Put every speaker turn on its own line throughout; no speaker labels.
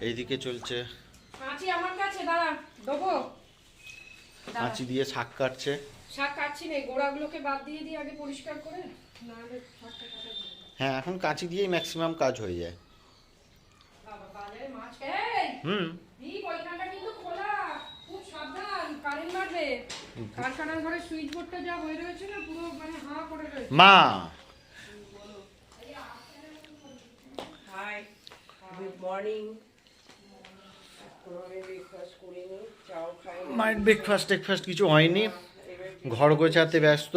এইদিকে চলছে।
কাঁচি আমার কাছে দাঁড়া দেবো।
কাঁচি দিয়ে শাক কাটছে।
শাক কাটছি না গোড়াগুলোকে বাদ দিয়ে দিয়ে আগে পরিষ্কার করে নাহলে শাকটা কাটা
হ্যাঁ এখন কাঁচি দিয়েই ম্যাক্সিমাম কাজ হয়ে যায়।
বাবা বাজারে মাছ এই!
হুম।
ওইখানটা কিন্তু খোলা। খুব সাবধান কারেন্ট মারবে কারখানার ঘরে সুইচ বোর্ডটা যা হয়ে রয়েছে না পুরো মানে হাঁ করে রয়েছে।
মা!
হাই গুড মর্নিং আমি ব্রেকফাস্ট
টেকফাস্ট কিছু হয়নি। ঘর গোছাতে ব্যস্ত।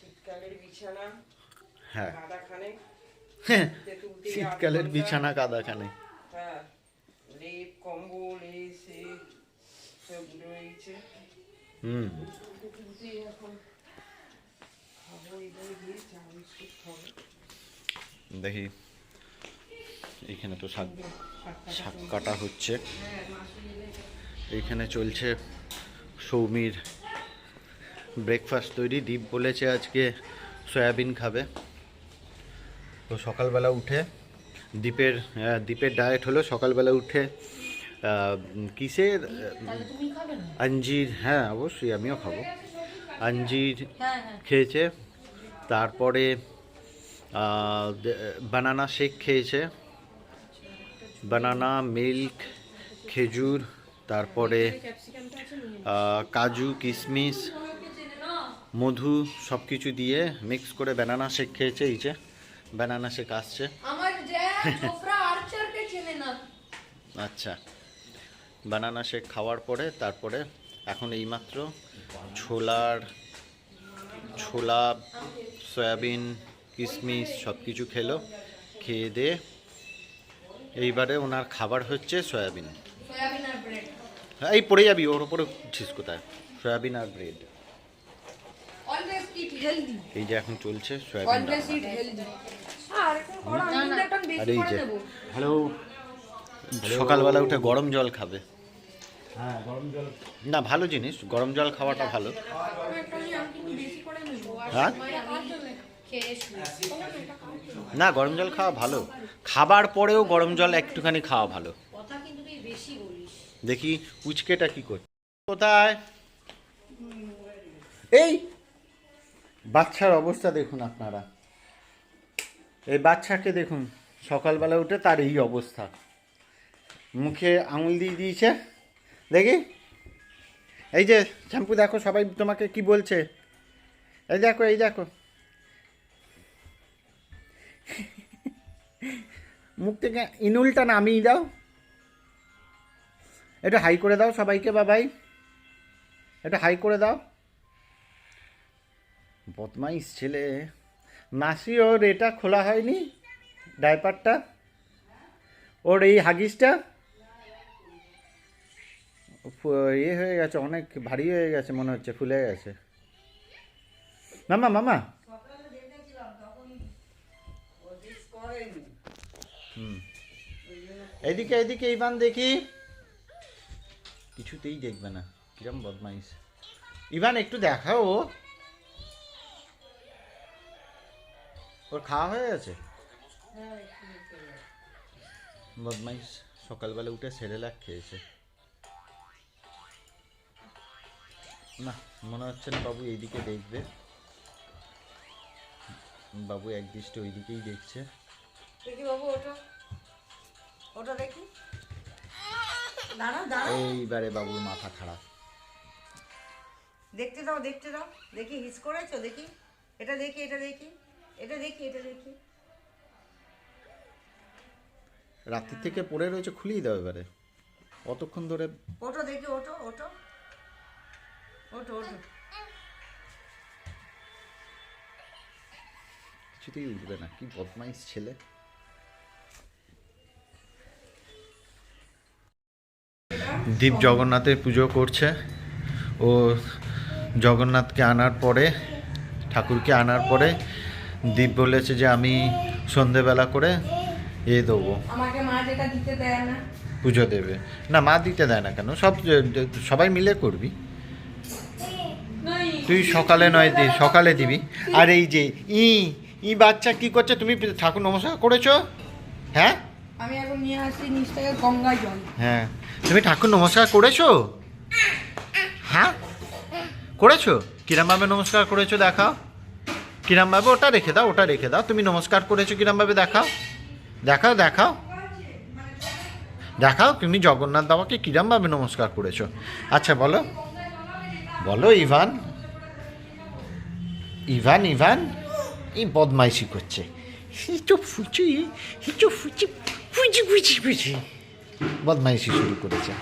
শীতকালের বিছানা
হ্যাঁ।
কাদাখানে।
শীতকালের বিছানা কাদাখানে।
হ্যাঁ সে সব রয়েছে।
হুম।
তুলতে এখন
তো শাক শাক কাটা হচ্ছে। এইখানে চলছে সৌমির ব্রেকফাস্ট তৈরি। দীপ বলেছে আজকে সয়াবিন খাবে। তো সকালবেলা উঠে দ্বীপের দ্বীপের ডায়েট হলো সকালবেলা উঠে কিসের আঞ্জির হ্যাঁ অবশ্যই আমিও খাব। আঞ্জির খেয়েছে। তারপরে বানানা শেক খেয়েছে। বানানা মিল্ক খেজুর তারপরে কাজু কিশমিশ মধু সব কিছু দিয়ে মিক্স করে বানানা শেক খেয়েছে এই যে বানানা শেক আসছে। আচ্ছা। বানানা শেক খাওয়ার পরে তারপরে এখন এইমাত্র ছোলার ছোলা সয়াবিন কিশমিশ সব কিছু খেলো খেয়ে দিয়ে এইবারে ওনার খাবার হচ্ছে সয়াবিন। হ্যাঁ, এই পড়ে যাবি ওর উপরে উঠছিস কোথায়? সয়াবিন আর ব্রেড।
অলওয়েজ ইট হেলদি
এই যে এখন চলছে সয়াবিন
অলওয়েজ ইট হেলদি
আর একটা কড়া আমি কিন্তু একটা
আর
বেশি
এই যে হ্যালো। সকালবেলা উঠে গরম জল খাবে। না ভালো জিনিস গরম জল খাওয়াটা ভালো।
একটা আমি আমি কিন্তু বেশি করে নেব। আর
হ্যাঁ না গরম জল খাওয়া ভালো। খাবার পরেও গরম জল একটুখানি খাওয়া ভালো।
কথা কিন্তু তুই বেশি বলিস।
দেখি উচকেটা কি করছে কোথায়? এই বাচ্চার অবস্থা দেখুন আপনারা। এই বাচ্চাকে দেখুন সকালবেলা উঠে তার এই অবস্থা। মুখে আঙুল দিয়ে দিয়েছে। দেখি। এই যে শ্যাম্পু দেখো সবাই তোমাকে কি বলছে? এই দেখো এই দেখো। মুখ থেকে ইনুলটা নামিয়ে দাও। এটা হাই করে দাও সবাইকে, বাবাই। এটা হাই করে দাও। বদমাইশ ছেলে। মাসি, ওর এটা খোলা হয়নি? ডাইপারটা? ওর এই হাগিসটা? ইয়ে হয়ে গেছে, অনেক ভারী হয়ে গেছে মনে হচ্ছে, ফুলে গেছে। মামা মামা। এদিকে এদিকে, ইভান, দেখি। কিছুতেই দেখবে না। কিরম বদমাইশ। ইভান, একটু দেখাও। ওর খাওয়া হয়ে গেছে? বদমাইশ সকালবেলা উঠে সেরেলাক খেয়েছে। না, মনে হচ্ছে না বাবু এইদিকে দেখবে। বাবু একদৃষ্টে ওইদিকেই দেখছে।
দেখি বাবু ওটা ওটা দেখি।
এইবারে বাবুর মাথা খারাপ।
দেখতে দাও দেখতে দাও। দেখি হিস করেছ? দেখি। এটা দেখি এটা দেখি। এটা দেখি এটা দেখি।
রাত্রি থেকে পড়ে রয়েছে খুলিয়ে দাও এবারে। অতক্ষণ ধরে?
ওটো দেখি ওটো ওটো। ওটো ওটো।
কিছুতেই উঠবে না। কি বদমাইশ ছেলে। দীপ জগন্নাথের পুজো করছে। ও জগন্নাথকে আনার পরে ঠাকুরকে আনার পরে দীপ বলেছে যে আমি সন্ধেবেলা করে এ দেবো। পুজো দেবে। না মা দিতে দেয় না কেন? সব সবাই মিলে করবি। তুই সকালে নয় দি সকালে দিবি। আর এই যে ই ই বাচ্চা কি করছে? তুমি ঠাকুর নমস্কার করেছ? হ্যাঁ?
আমি এখন নিয়ে আসি নিচ থেকে গঙ্গা জল।
হ্যাঁ। তুমি ঠাকুর নমস্কার করেছ? হ্যাঁ? করেছ? কিরমভাবে নমস্কার করেছ দেখাও। কিরমভাবে ওটা রেখে দাও, ওটা রেখে দাও। তুমি নমস্কার করেছ কিরমভাবে দেখাও। দেখাও দেখাও। দেখাও, তুমি জগন্নাথ বাবাকে কিরমভাবে নমস্কার করেছ। আচ্ছা বলো। বলো, ইভান। Ivan Ivan. এই বদমাইশি করছে। হিচো ফুচি হিচো ফুচি। ফুচি ফুচি ফুচি বদমাইশি শুরু করেছে।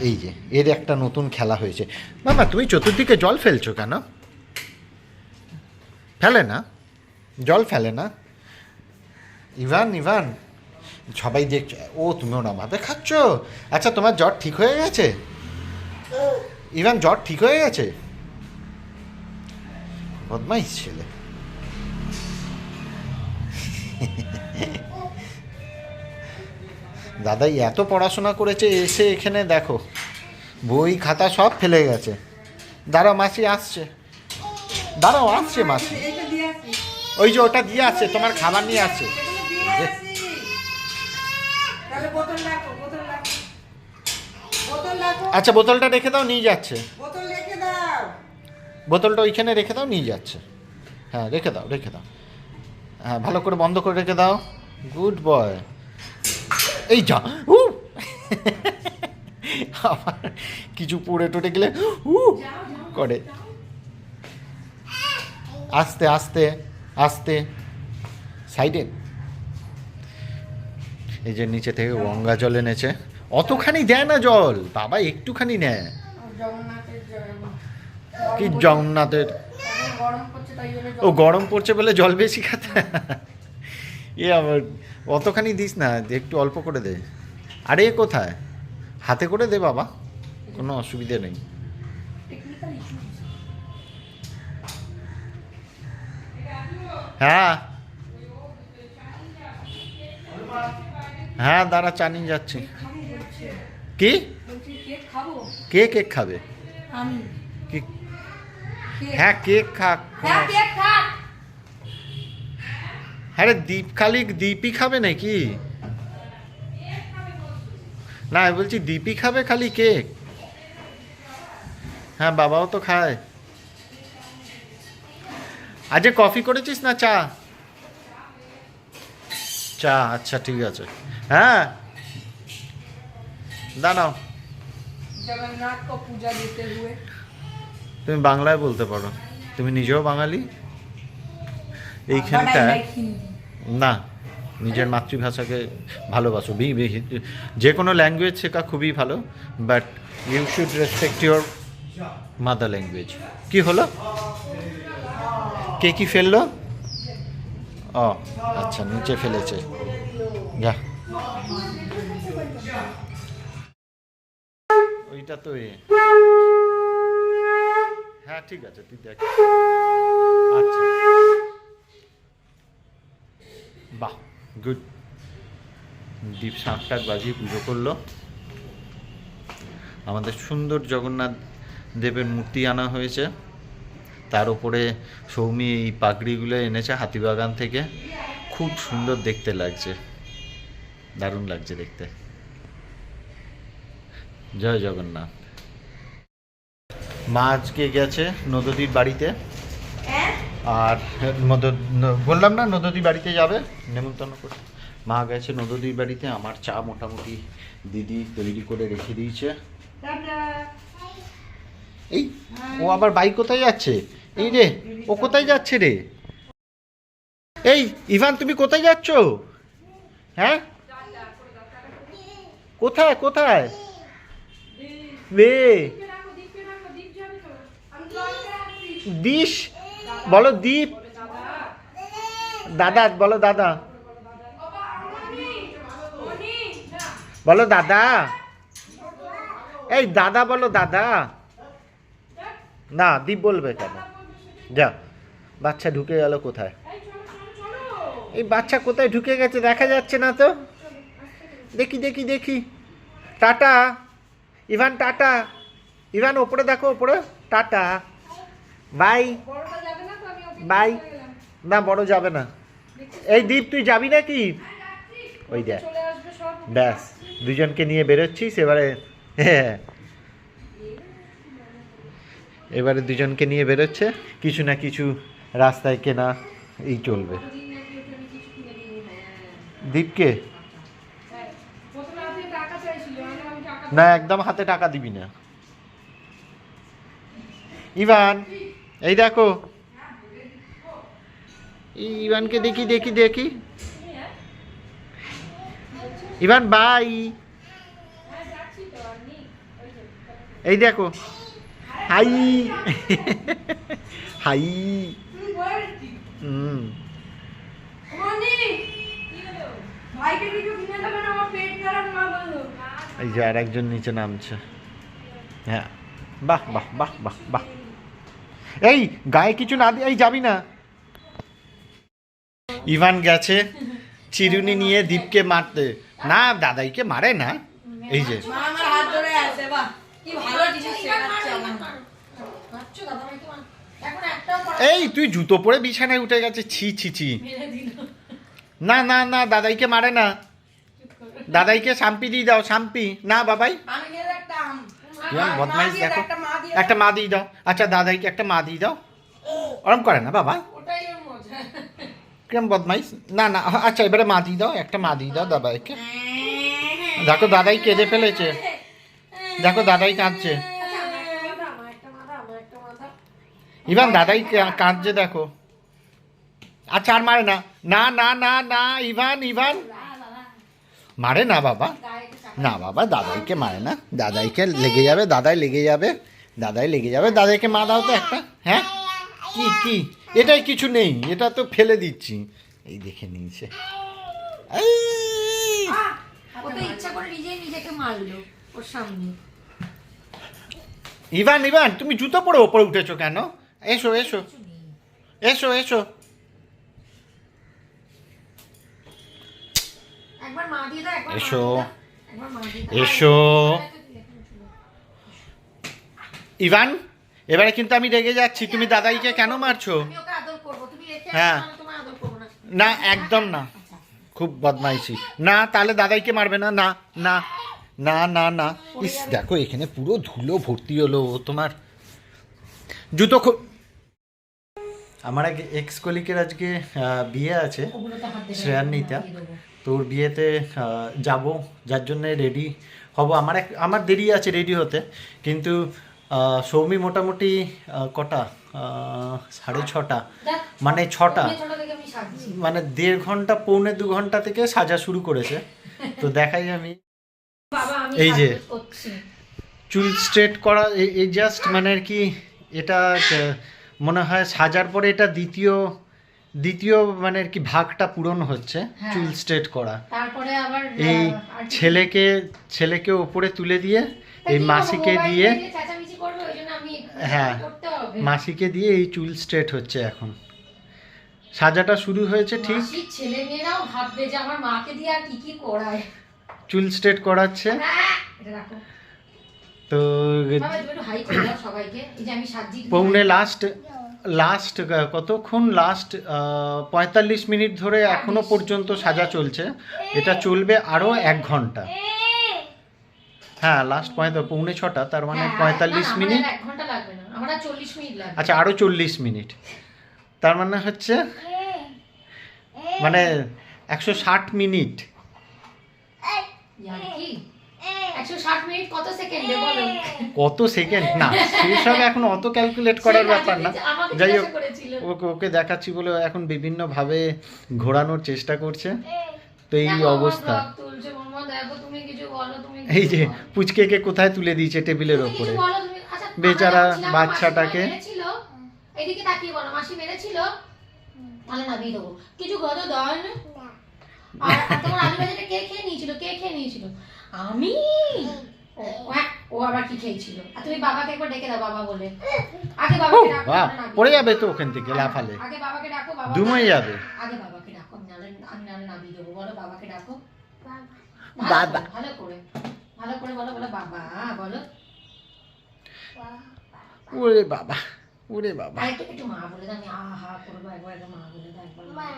এই যে, এর একটা নতুন খেলা হয়েছে। মামা, তুমি চতুর্দিকে জল ফেলছো কেন? ফেলে না? জল ফেলে না? ইভান ইভান, সবাই দেখছ, ও, তুমি ওরমভাবে খাচ্ছ? আচ্ছা তোমার জ্বর ঠিক হয়ে গেছে? ইভান, জ্বর ঠিক হয়ে গেছে? বদমাইশ ছেলে। দাদাই এত পড়াশোনা করেছে এসে এখানে দেখো বই খাতা সব ফেলে গেছে। দাঁড়াও মাসি আসছে। দাঁড়াও আসছে মাসি। ওই যে ওটা দিয়ে আসছে তোমার খাবার নিয়ে আসছে। আচ্ছা বোতলটা রেখে দাও নিয়ে যাচ্ছে। বোতলটা ওইখানে রেখে দাও নিয়ে যাচ্ছে। হ্যাঁ রেখে দাও রেখে দাও। হ্যাঁ ভালো করে বন্ধ করে রেখে দাও। Good boy. এই যা উ। আবার কিছু পুড়ে টুটে গেলে উ করে। আস্তে আস্তে আস্তে। সাইডে। এই যে নিচে থেকে গঙ্গা জল এনেছে। অতখানি দেয় না জল। বাবা একটুখানি নেয়। কি জগন্নাথের? ও গরম পড়ছে বলে জল বেশি খাতে এ আবার অতখানি দিস না একটু অল্প করে দে। আরে কোথায়? হাতে করে দে বাবা কোনো অসুবিধে নেই। হ্যাঁ। হ্যাঁ দাঁড়া চা নিয়ে যাচ্ছি। কি?
বলছি কেক খাব?
কে কেক খাবে? হ্যাঁ কেক খা।
হ্যাঁ
দীপ খালি দ্বীপই খাবে নাকি? না আমি বলছি দীপই খাবে খালি কেক? হ্যাঁ বাবাও তো খায়। আজকে কফি করেছিস না চা? চা আচ্ছা ঠিক আছে। হ্যাঁ। দাঁড়াও। তুমি বাংলায় বলতে পারো। তুমি নিজেও বাঙালি?
Like Hindi.
না নিজের মাতৃভাষাকে ভালোবাসো। যে কোনো ল্যাঙ্গুয়েজ শেখা খুবই ভালো but you should respect your mother language কি হলো? কে কি ফেলল? ও আচ্ছা নিচে ফেলেছে। যা। ওইটা তো এ। হ্যাঁ ঠিক আছে তুই দেখ। আচ্ছা। বাহ গুড দীপ সাতটা বাজিয়ে পুজো করল। আমাদের সুন্দর জগন্নাথ দেবের মূর্তি আনা হয়েছে। তার উপরে সৌমি এই পাগড়িগুলো এনেছে হাতিবাগান থেকে। খুব সুন্দর দেখতে লাগছে। দারুণ লাগছে দেখতে। জয় জগন্নাথ। মা আজকে গেছে নদীর বাড়িতে। আর বললাম না নদী বাড়িতে যাবে? নেমন্তন্ন করে মা গেছে নদীর বাড়িতে আমার চা মোটামুটি দিদি তৈরি করে রেখে দিয়েছে। এই ও আবার বাইক কোথায় যাচ্ছে? এই রে ও কোথায় যাচ্ছে রে? এই ইভান তুমি কোথায় যাচ্ছ? হ্যাঁ? কোথায় কোথায়? রে। দিস বলো দীপ। দাদা, বলো দাদা। বলো দাদা। এই দাদা, বলো দাদা। না, দীপ বলবে কেন? যা, বাচ্চা ঢুকে গেল কোথায়? এই বাচ্চা কোথায় ঢুকে গেছে দেখা যাচ্ছে না তো। দেখি দেখি দেখি। টাটা। Ivan tata. ইভান, ওপরে দেখো, ওপরে। টাটা। বাই। বাই। না, বড় যাবে না। এই দীপ, তুই যাবি নাকি? ওই দেখ। ব্যাস, দুজনকে নিয়ে বেরোচ্ছিস, এবারে এবারে দুজনকে নিয়ে বেরোচ্ছে। কিছু না কিছু রাস্তায় কেনা এই চলবে। দীপকে? না, একদম হাতে টাকা দিবি না। ইভান, এই দেখো। ইভানকে দেখি দেখি দেখি। Ivan, bye. এই দেখো। হাই। হাই। হুম। এই যে আর একজন নিচে নামছে। হ্যাঁ। বাহ বাহ বাহ বাহ বাহ। এই, গায়ে কিছু না দিয়ে এই যাবি না। ইভান গেছে চিরুনি নিয়ে দীপকে মারতে। না দাদাইকে মারে না। এই যে। এই তুই জুতো পরে বিছানায় উঠে গেছে। ছি ছি ছি। না না না দাদাইকে মারে না। দাদাইকে শাম্পি দিয়ে দাও শাম্পি। না বাবাই। বদমাইশ দেখো।
একটা মা দিয়ে
দাও। আচ্ছা দাদাইকে একটা মা দিয়ে দাও। ওরম করে না বাবা কেমন বদমাইশ? না না আচ্ছা এবারে মা দিয়ে দাও, একটা মা দিয়ে দাও দাদাইকে দেখো, দাদাই কেঁদে ফেলেছে। দেখো, দাদাই কাঁদছে। ইভান, দাদাই কাঁদছে, দেখো। আচ্ছা আর মারে না। না না না না, ইভান ইভান। মারে না বাবা। না বাবা, দাদাইকে মারে না। দাদাইকে লেগে যাবে, দাদাই লেগে যাবে, দাদাই লেগে যাবে। দাদাইকে মা দাও তো একটা। হ্যাঁ? কি কি? এটাই কিছু নেই এটা তো ফেলে দিচ্ছি। এই দেখে নিয়েছে ইভান ইভান তুমি জুতো পরে ওপরে উঠেছো কেন? এসো এসো। এসো এসো। এসো। এসো। ইভান? এবারে কিন্তু আমি রেগে যাচ্ছি। তুমি দাদাইকে কেন মারছো? হ্যাঁ।
না
একদম না। খুব বদমাইশি। না তাহলে দাদাইকে মারবে না? না না না না না। ইস দেখো এখানে পুরো ধুলো ভর্তি হলো তোমার। জুতো খুব আমার এক এক্স কলিকের আজকে বিয়ে আছে শ্রেয়ান্বিতা তোর বিয়েতে যাব যার জন্য রেডি হব। আমার এক আমার দেরি আছে রেডি হতে। কিন্তু সৌমি মোটামুটি কটা? সাড়ে ছটা। মানে ছটা। মানে দেড় ঘণ্টা পৌনে দু ঘণ্টা থেকে সাজা শুরু করেছে। তো দেখাই আমি। এই যে। চুল স্ট্রেট করা এই- জাস্ট মানে আর কি এটা মনে হয় সাজার পরে এটা দ্বিতীয় দ্বিতীয় মানে আর কি ভাগটা পূরণ হচ্ছে
হ্যাঁ।
চুল স্ট্রেট করা।
তারপরে আবার
এই ছেলেকে ছেলেকে ওপরে তুলে দিয়ে এই মাসিকে দিয়ে হ্যাঁ। মাসিকে দিয়ে এই চুল স্ট্রেট হচ্ছে এখন। সাজাটা শুরু হয়েছে ঠিক।
ছেলে মেয়েরাও ভাববে যে আমার মাকে দিয়ে আর কি কি করায়।
চুল স্ট্রেট করাচ্ছে।
হ্যাঁ।
তো পৌনে লাস্ট লাস্ট কতক্ষণ? লাস্ট পঁয়তাল্লিশ মিনিট ধরে এখনও পর্যন্ত সাজা চলছে। এটা চলবে আরও এক ঘণ্টা। হ্যাঁ লাস্ট পঁয়তাল্লিশ পৌনে ছটা তার মানে
হ্যাঁ,
পঁয়তাল্লিশ
না, না,
মিনিট।
ঘণ্টা লাগবে না আমার আর চল্লিশ মিনিট লাগবে।
আচ্ছা আরও চল্লিশ মিনিট। তার মানে হচ্ছে মানে একশো ষাট মিনিট।
কত সেকেন্ডে
না সেসব এখন অত ক্যালকুলেট করার ব্যাপার না। যাই হোক ওকে ওকে দেখাচ্ছি বলে এখন বিভিন্নভাবে ঘোরানোর চেষ্টা করছে। তো এই অবস্থা।
তুমি কিছু
এই যে। পুচকেকে কোথায় তুলে দিয়েছে টেবিলের ওপরে?
আচ্ছা,
বেচারা বাচ্চাটাকে।
এদিকে তাকিয়ে বলো মাসি মেরেছিল? তাহলে নামিয়ে দেবো। কিছু গত দেন? আর আর তোমার আলু ভাজাটা কে খেয়ে নিয়েছিল? কে খেয়ে নিয়েছিল? আমি? ও, ও আবার কি খেয়েছিল? আর তুমি বাবাকে একবার ডেকে দাও বাবা বলে। আগে বাবাকে ডাকো
পড়ে যাবে তো ওখান থেকে লাফালে।
আগে বাবাকে ডাকো বাবা
দুমে যাবে।
আগে বাবাকে ডাকো আমি নাহলে আমি নামিয়ে দেবো। বলো বাবাকে ডাকো।
বাবা।
ভালো করে। ভালো করে বলো বলো বাবা বলো।
ওরে বাবা ওরে বাবা।
একটু একটু মা বলে দাও আমি আহা করব একবার মা বলে দাও একবার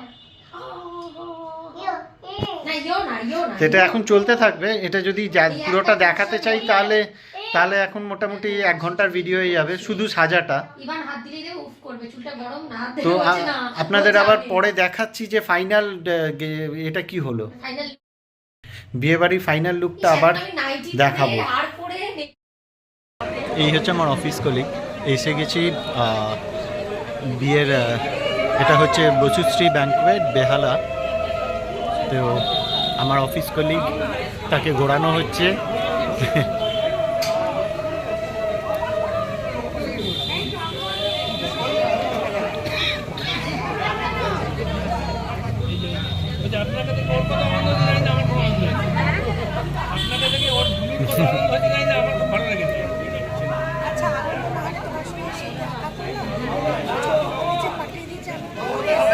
ইয়ো ইয়ো
এটা এখন চলতে থাকবে এটা যদি পুরোটা দেখাতে চাই তাহলে তাহলে এখন মোটামুটি এক ঘণ্টার ভিডিও হয়ে যাবে শুধু সাজাটা। তো আপনাদের আবার পরে দেখাচ্ছি যে ফাইনাল এটা কি হলো।
ফাইনাল
বিয়ে বাড়ির ফাইনাল লুকটা আবার দেখাবো। এই হচ্ছে আমার অফিস কলিগ এসে গেছি বিয়ের এটা হচ্ছে বসুশ্রী ব্যাঙ্কুয়েট বেহালা। তো আমার অফিস কলিগ তাকে ঘোরানো হচ্ছে।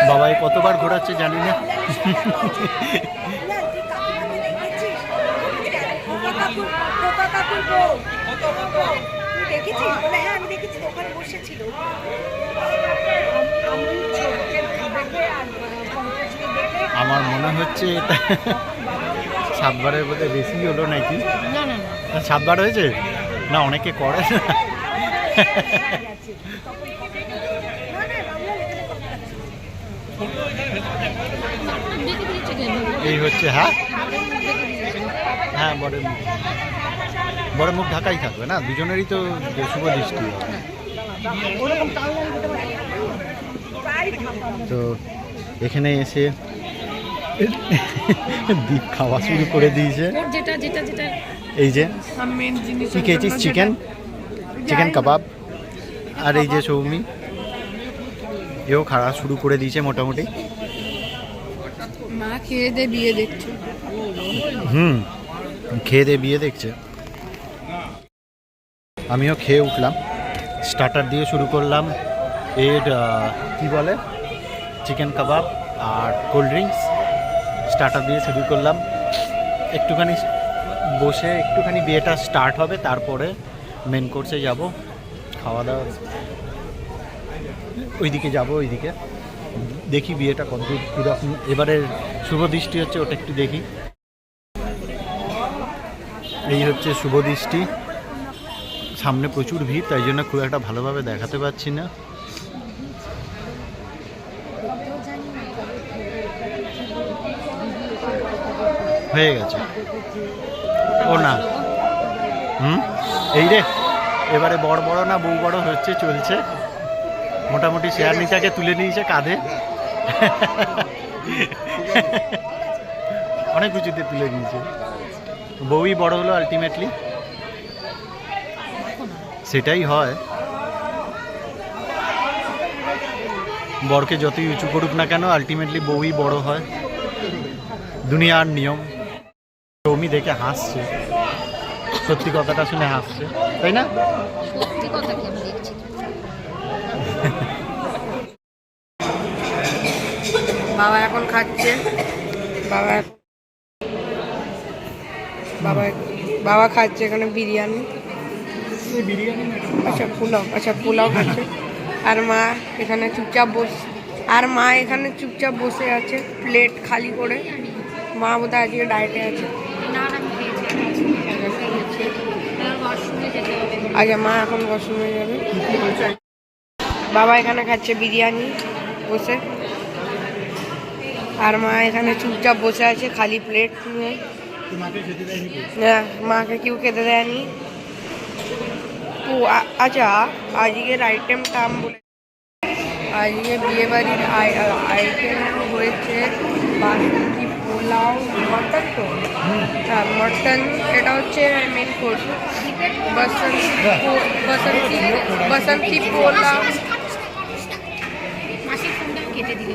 বাবাই কতবার ঘোরাচ্ছে জানি না। আমার মনে হচ্ছে সাতবারের বোধহয় বেশি হলো নাকি?
না
সাতবার হয়েছে? না, অনেকে করে। এই হচ্ছে হ্যাঁ? হ্যাঁ বড় মুখ। বড় মুখ ঢাকাই থাকবে, না? দুজনেরই তো শুভ দৃষ্টি। তো এখানে এসে দ্বীপ খাওয়া শুরু করে দিয়েছে।
যেটা যেটা যেটা
এই যে কি খেয়েছিস চিকেন চিকেন কাবাব আর এই যে সৌমি এও খাওয়া শুরু করে দিয়েছে মোটামুটি।
মা খেয়ে দে বিয়ে দেখছে।
হুম খেয়ে দিয়ে বিয়ে দেখছে। আমিও খেয়ে উঠলাম। স্টার্টার দিয়ে শুরু করলাম এর কি বলে? চিকেন কাবাব আর কোল্ড ড্রিঙ্কস স্টার্টার দিয়ে শুরু করলাম। একটুখানি বসে একটুখানি বিয়েটা স্টার্ট হবে, তারপরে মেন কোর্সে যাব খাওয়া দাওয়া ওইদিকে যাব, ওইদিকে। দেখি বিয়েটা কতদূর, কীরকম। এবারে শুভ দৃষ্টি হচ্ছে, ওটা একটু দেখি। এই হচ্ছে শুভ দৃষ্টি। সামনে প্রচুর ভিড়, তাই জন্য খুব একটা ভালোভাবে দেখাতে পারছি না। হয়ে গেছে। ও না। হুম? এই রে এবারে বড় বড় না বউ বড় হচ্ছে চলছে। মোটামুটি শেয়ার নিচাকে তুলে নিয়েছে কাঁধে। অনেক কিছুতে তুলে নিয়েছে। বউই বড় হলো আলটিমেটলি সেটাই হয়। বরকে যতই উঁচু করুক না কেন আলটিমেটলি বউই বড় হয়। দুনিয়ার নিয়ম। সৌমি দেখে হাসছে। সত্যি কথাটা শুনে হাসছে। তাই না?
সত্যি কথা কি আমি দেখছি?
বাবা এখন খাচ্ছে। বাবা বাবা বাবা খাচ্ছে এখানে বিরিয়ানি। আচ্ছা পোলাও। আচ্ছা পোলাও খাচ্ছে। আর মা এখানে চুপচাপ বস আর মা এখানে চুপচাপ বসে আছে প্লেট খালি করে। মা বোধহয় আজকে ডায়েটে আছে
না না আমি খেয়েছি ওয়াশরুমে যেতে হবে
আচ্ছা মা এখন ওয়াশরুমে যাবে। বাবা এখানে খাচ্ছে বিরিয়ানি বসে। আর মা এখানে চুপচাপ বসে আছে, খালি প্লেট নিয়ে। না, মাকে কেউ খেতে দেয়নি। আ- আচ্ছা আজকের আইটেমটা আমি বলে আজকে বিয়েবাড়ির আইটেম হয়েছে বাসন্তী পোলাও মটন তো? হ্যাঁ মটন এটা হচ্ছে মেন কোর্স বসন্তী বসন্তী বসন্তী পোলাও
কেটে দিলে।